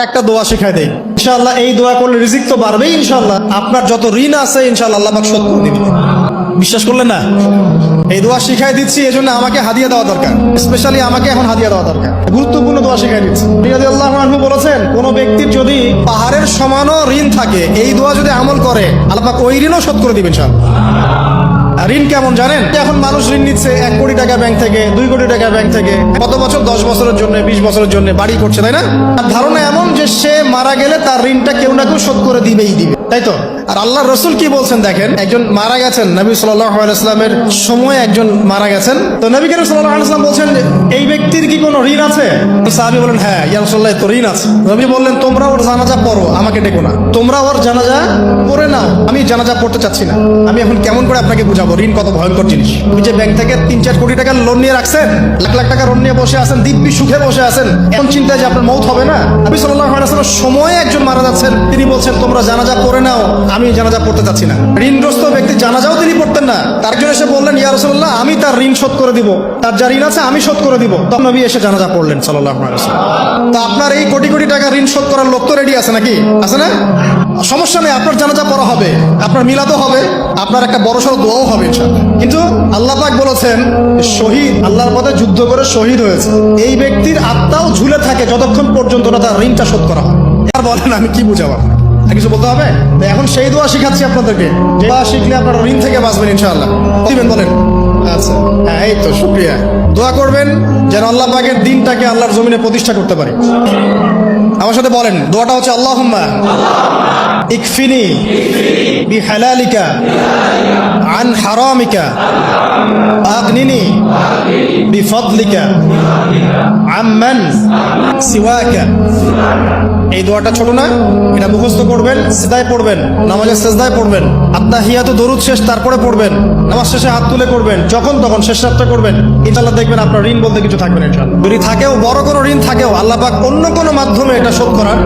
একটা দোয়া শেখায় দেয় ইনশাল্লাহ এই দোয়া করলে রিজিক তো বাড়বেই ইনশাল্লাহ আপনার যত ঋণ আছে ইনশাল্লাহ আল্লাহ শোধ করে দিবে। বিশ্বাস করলেন না? এই দোয়া শিখাই দিচ্ছি এই জন্য আমাকে হাদিয়া দেওয়া দরকার। স্পেশালি আমাকে এখন হাদিয়া দেওয়া দরকার। গুরুত্বপূর্ণ দোয়া শিখাই দিচ্ছি। রিয়াদি আল্লাহ আনহু বলেছেন, কোন ব্যক্তির যদি পাহাড়ের সমানও ঋণ থাকে, এই দোয়া যদি আমল করে, আল্লাহ ওই ঋণও শোধ করে দিবেন ইনশাআল্লাহ। আর ঋণ কেমন জানেন? এখন মানুষ ঋণ নিচ্ছে এক কোটি টাকা ব্যাংক থেকে, দুই কোটি টাকা ব্যাংক থেকে। কত বছর দশ বছরের জন্য, বিশ বছরের জন্য বাড়ি করছে, তাই না? ধারণা এমন যে সে মারা গেলে তার ঋণটা কেউ না কেউ শোধ করে দিবেই দিবে, তাই তো? আর আল্লাহ রসুল কি বলছেন দেখেন? একজন মারা গেছেন, নবী সাল্লামের সময় একজন মারা গেছেন। তো নবী করিম সাল্লাম বলছেন, এই ব্যক্তির কি কোনো ঋণ আছে? সাহাবি বলেন হ্যাঁ ইয়ারসল্লাহ তো ঋণ আছে। নবী বললেন, তোমরা ওর জানাজা পড়ো, আমাকে ডেকো না। তোমরা ওর জানাজা পড়ে নাও, আমি জানাজা পড়তে চাচ্ছি না। আমি এখন কেমন করে আপনাকে বুঝাবো? ঋণ কত ভয়ঙ্কর জিনিস। আপনি যে ব্যাংক থেকে তিন চার কোটি টাকার লোন নিয়ে রাখছেন, লাখ লাখ টাকা লোন নিয়ে বসে আছেন, দিব্যি সুখে বসে আছেন এখন চিন্তায় যে আপনার মৌত হবে না? আমি সাল্লাহ সময় একজন মারা যাচ্ছেন, তিনি বলছেন, তোমরা জানাজা পড়ে নাও আমি জানাজা পড়তে চাচ্ছি না। ঋণগ্রস্ত ব্যক্তি জানাজাও তিনি পড়তেন না। তার জন্য এসে বললেন, ইয়া রসুল্লাহ আমি তার ঋণ শোধ করে দিব। তার যা ঋণ আছে আমি শোধ করে দিব। তখন নবী এসে জানাজা পড়লেন সাল্লাহ তো আপনার এই কোটি কোটি টাকা ঋণ শোধ করার লোক তো রেডি আছে নাকি? আছে না? সমস্যা নেই, আপনার জানাজা পড়া হবে। আপনার মিলাদও হবে। আপনার একটা বড় সড়ো দোয়াও হবে। কিন্তু আল্লাহ পাক বলেছেন, শহীদ, আল্লাহর পথে যুদ্ধ করে শহীদ হয়েছে। এই ব্যক্তির আত্মাও ঝুলে থাকে যতক্ষণ পর্যন্ত না তার ঋণটা শোধ করা হয়। আর বলেন, আমি কি বুঝাবো? কিছু বলতে হবে? তো এখন সেই দোয়া শিখাচ্ছি আপনাদেরকে। দোয়া শিখলে আপনারা ঋণ থেকে বাঁচবেন, ইনশাআল্লাহ। দিবেন, বলেন। আচ্ছা। হ্যাঁ এই তো, শুক্রিয়া। দোয়া করবেন যেন আল্লাহ পাকের দিনটাকে আল্লাহর জমিনে প্রতিষ্ঠা করতে পারি। আমার সাথে বলেন, দোয়াটা হচ্ছে আল্লাহ ইকফিনি বিহালালিকা আন হারামিকা আগনিনি বিফদলিকা আম্মান সিওয়াকা। এই দোয়াটা ছোট না, এটা মুখস্থ করবেন সেদায় পড়বেন, নামাজের সেজদায় পড়বেন। আত্মা হিয়া তো দরুদ শেষ, তারপরে পড়বেন। নামাজ শেষে হাত তুলে করবেন, যখন তখন শেষ রাতটা করবেন। ইনশাল্লাহ দেখবেন আপনার ঋণ বলতে কিছু থাকবে না যদি থাকেও, বড় কোনো ঋণ থাকেও, আল্লাহ পাক অন্য কোনো মাধ্যমে এটা শোধ করার